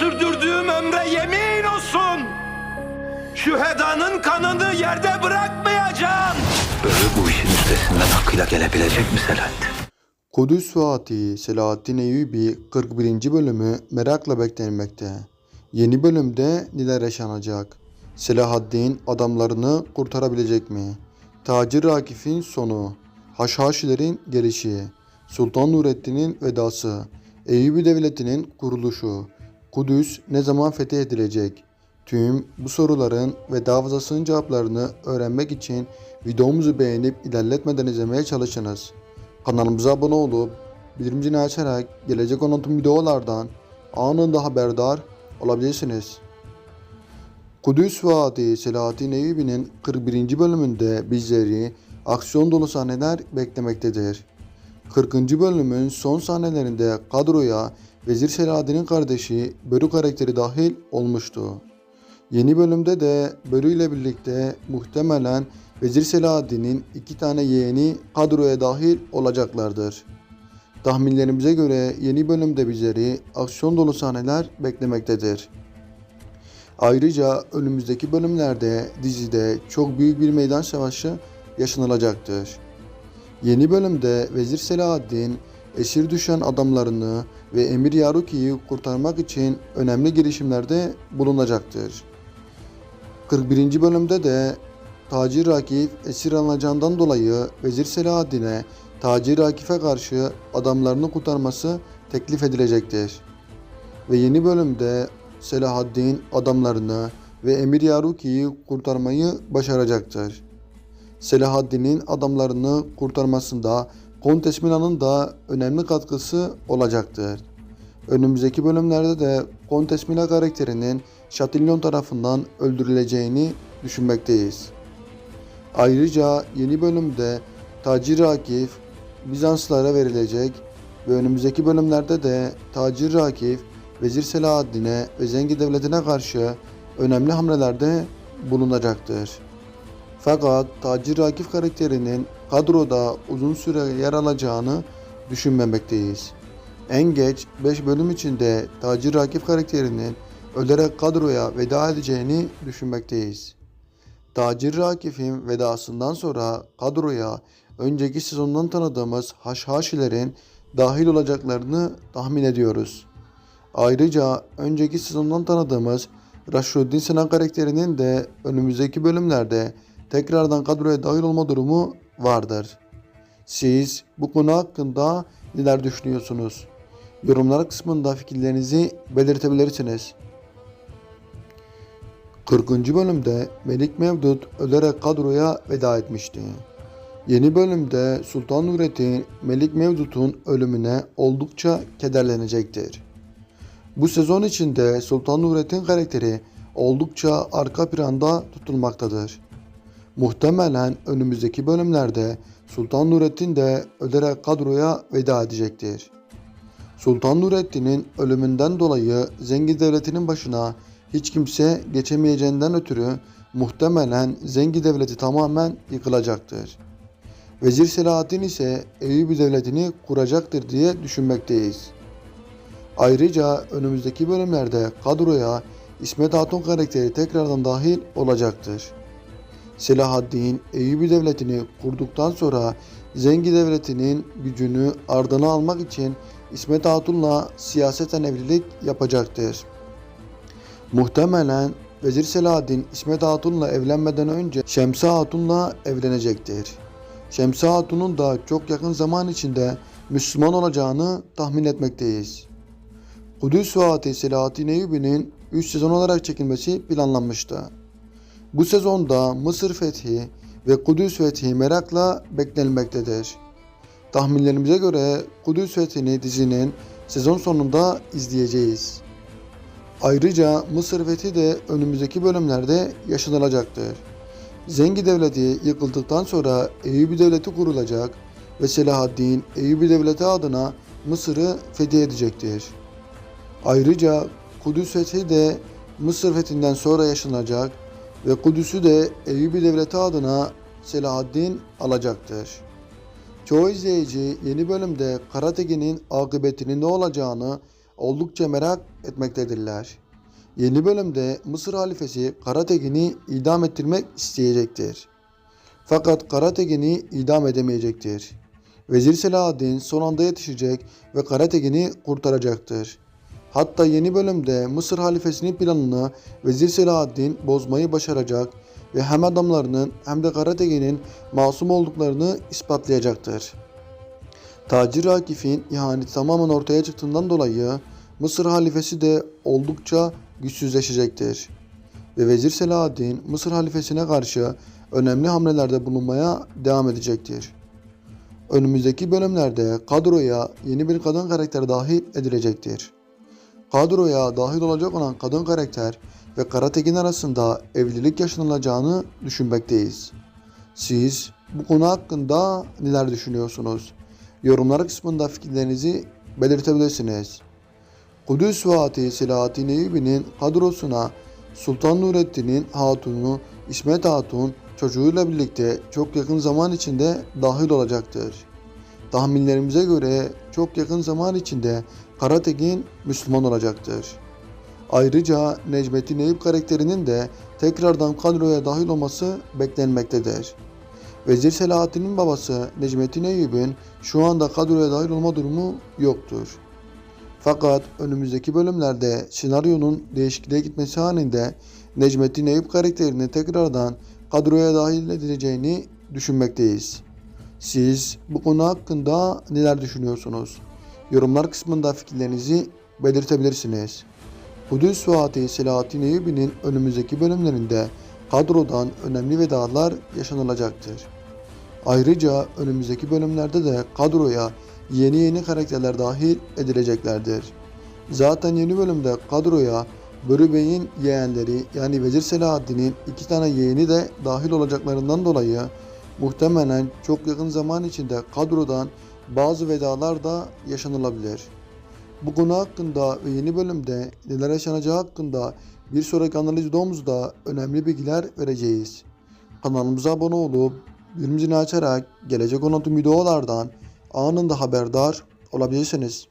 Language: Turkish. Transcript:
sürdürdüğüm ömre yemin olsun. Şühedanın kanını yerde bırakmayacağım. Böyle bu işin üstesinden hakkıyla gelebilecek mi Selahattin? Kudüs Fatih Selahaddin Eyyubi 41. bölümü merakla beklenmekte. Yeni bölümde neler yaşanacak? Selahaddin adamlarını kurtarabilecek mi? Tacir Rakif'in sonu, Haşhaşilerin gelişi, Sultan Nurettin'in vedası, Eyyubi Devleti'nin kuruluşu, Kudüs ne zaman fethedilecek? Tüm bu soruların ve daha fazlasının cevaplarını öğrenmek için videomuzu beğenip ilerletmeden izlemeye çalışınız. Kanalımıza abone olup bildirim zilini açarak gelecek tüm videolardan anında haberdar olabilirsiniz. Kudüs Vaadi Selahattin Eyyubi'nin 41. bölümünde bizleri aksiyon dolu sahneler beklemektedir. 40. bölümün son sahnelerinde kadroya Vezir Selahaddin'in kardeşi Börü karakteri dahil olmuştu. Yeni bölümde de Börü ile birlikte muhtemelen Vezir Selahaddin'in iki tane yeğeni kadroya dahil olacaklardır. Tahminlerimize göre yeni bölümde bizleri aksiyon dolu sahneler beklemektedir. Ayrıca önümüzdeki bölümlerde dizide çok büyük bir meydan savaşı yaşanılacaktır. Yeni bölümde Vezir Selahaddin esir düşen adamlarını ve Emir Yaruki'yi kurtarmak için önemli girişimlerde bulunacaktır. 41. bölümde de Tacir Rakif esir alınacağından dolayı Vezir Selahaddin'e Tacir Rakif'e karşı adamlarını kurtarması teklif edilecektir. Ve yeni bölümde Selahaddin adamlarını ve Emir Yaruki'yi kurtarmayı başaracaktır. Selahaddin'in adamlarını kurtarmasında Kontes Milan'ın da önemli katkısı olacaktır. Önümüzdeki bölümlerde de Kontes Milan karakterinin Chatillon tarafından öldürüleceğini düşünmekteyiz. Ayrıca yeni bölümde Tacir Akif Bizanslara verilecek ve önümüzdeki bölümlerde de Tacir Akif Vezir Selahaddin'e ve Zengi Devleti'ne karşı önemli hamlelerde bulunacaktır. Fakat Tacir Akif karakterinin kadroda uzun süre yer alacağını düşünmemekteyiz. En geç 5 bölüm içinde Tacir Akif karakterinin ölerek kadroya veda edeceğini düşünmekteyiz. Tacir Rakif'in vedasından sonra kadroya önceki sezondan tanıdığımız Haşhaşilerin dahil olacaklarını tahmin ediyoruz. Ayrıca önceki sezondan tanıdığımız Raşuddin Sinan karakterinin de önümüzdeki bölümlerde tekrardan kadroya dahil olma durumu vardır. Siz bu konu hakkında neler düşünüyorsunuz? Yorumlar kısmında fikirlerinizi belirtebilirsiniz. 40. bölümde Melik Mevdut ölerek kadroya veda etmişti. Yeni bölümde Sultan Nurettin Melik Mevdut'un ölümüne oldukça kederlenecektir. Bu sezon içinde Sultan Nurettin karakteri oldukça arka planda tutulmaktadır. Muhtemelen önümüzdeki bölümlerde Sultan Nurettin de ölerek kadroya veda edecektir. Sultan Nurettin'in ölümünden dolayı Zengi Devleti'nin başına hiç kimse geçemeyeceğinden ötürü muhtemelen Zengi Devleti tamamen yıkılacaktır. Vezir Selahaddin ise Eyyubi Devleti'ni kuracaktır diye düşünmekteyiz. Ayrıca önümüzdeki bölümlerde kadroya İsmet Hatun karakteri tekrardan dahil olacaktır. Selahaddin Eyyubi Devleti'ni kurduktan sonra Zengi Devleti'nin gücünü ardına almak için İsmet Hatun'la siyaseten evlilik yapacaktır. Muhtemelen Vezir Selahaddin İsmet Hatun'la evlenmeden önce Şemsi Hatun'la evlenecektir. Şemsi Hatun'un da çok yakın zaman içinde Müslüman olacağını tahmin etmekteyiz. Kudüs Fatih Selahaddin Eyyubi'nin 3 sezon olarak çekilmesi planlanmıştı. Bu sezonda Mısır fethi ve Kudüs fethi merakla beklenmektedir. Tahminlerimize göre Kudüs fethini dizinin sezon sonunda izleyeceğiz. Ayrıca Mısır fethi de önümüzdeki bölümlerde yaşanılacaktır. Zengi Devleti yıkıldıktan sonra Eyyubi Devleti kurulacak ve Selahaddin Eyyubi Devleti adına Mısır'ı fethedecektir. Ayrıca Kudüs fethi de Mısır fethinden sonra yaşanacak ve Kudüs'ü de Eyyubi Devleti adına Selahaddin alacaktır. Çoğu izleyici yeni bölümde Karatekin'in akıbetinin ne olacağını oldukça merak etmektedirler. Yeni bölümde Mısır halifesi Karategin'i idam ettirmek isteyecektir. Fakat Karategin'i idam edemeyecektir. Vezir Selahaddin son anda yetişecek ve Karategin'i kurtaracaktır. Hatta yeni bölümde Mısır halifesinin planını Vezir Selahaddin bozmayı başaracak ve hem adamlarının hem de Karategin'in masum olduklarını ispatlayacaktır. Tacir Akif'in ihaneti tamamen ortaya çıktığından dolayı Mısır halifesi de oldukça güçsüzleşecektir. Ve Vezir Selahaddin Mısır halifesine karşı önemli hamlelerde bulunmaya devam edecektir. Önümüzdeki bölümlerde kadroya yeni bir kadın karakter dahil edilecektir. Kadroya dahil olacak olan kadın karakter ve Karatekin arasında evlilik yaşanılacağını düşünmekteyiz. Siz bu konu hakkında neler düşünüyorsunuz? Yorumlar kısmında fikirlerinizi belirtebilirsiniz. Kudüs Fatih Selahattin Eyyubi'nin kadrosuna Sultan Nurettin'in hatunu İsmet Hatun çocuğuyla birlikte çok yakın zaman içinde dahil olacaktır. Tahminlerimize göre çok yakın zaman içinde Karatekin Müslüman olacaktır. Ayrıca Necmettin Eyüp karakterinin de tekrardan kadroya dahil olması beklenmektedir. Vezir Selahattin'in babası Necmettin Eyüp'ün şu anda kadroya dahil olma durumu yoktur. Fakat önümüzdeki bölümlerde senaryonun değişikliğe gitmesi halinde Necmettin Eyüp karakterini tekrardan kadroya dahil edileceğini düşünmekteyiz. Siz bu konu hakkında neler düşünüyorsunuz? Yorumlar kısmında fikirlerinizi belirtebilirsiniz. Kudüs Fatih Selahattin Eyyubi'nin önümüzdeki bölümlerinde kadrodan önemli vedalar yaşanılacaktır. Ayrıca önümüzdeki bölümlerde de kadroya yeni yeni karakterler dahil edileceklerdir. Zaten yeni bölümde kadroya Börü Bey'in yeğenleri yani Vezir Selahaddin'in iki tane yeğeni de dahil olacaklarından dolayı muhtemelen çok yakın zaman içinde kadrodan bazı vedalar da yaşanılabilir. Bu konu hakkında ve yeni bölümde neler yaşanacağı hakkında bir sonraki analiz videomuzda önemli bilgiler vereceğiz. Kanalımıza abone olup bildirim zilini açarak gelecek tüm videolardan anında haberdar olabilirsiniz.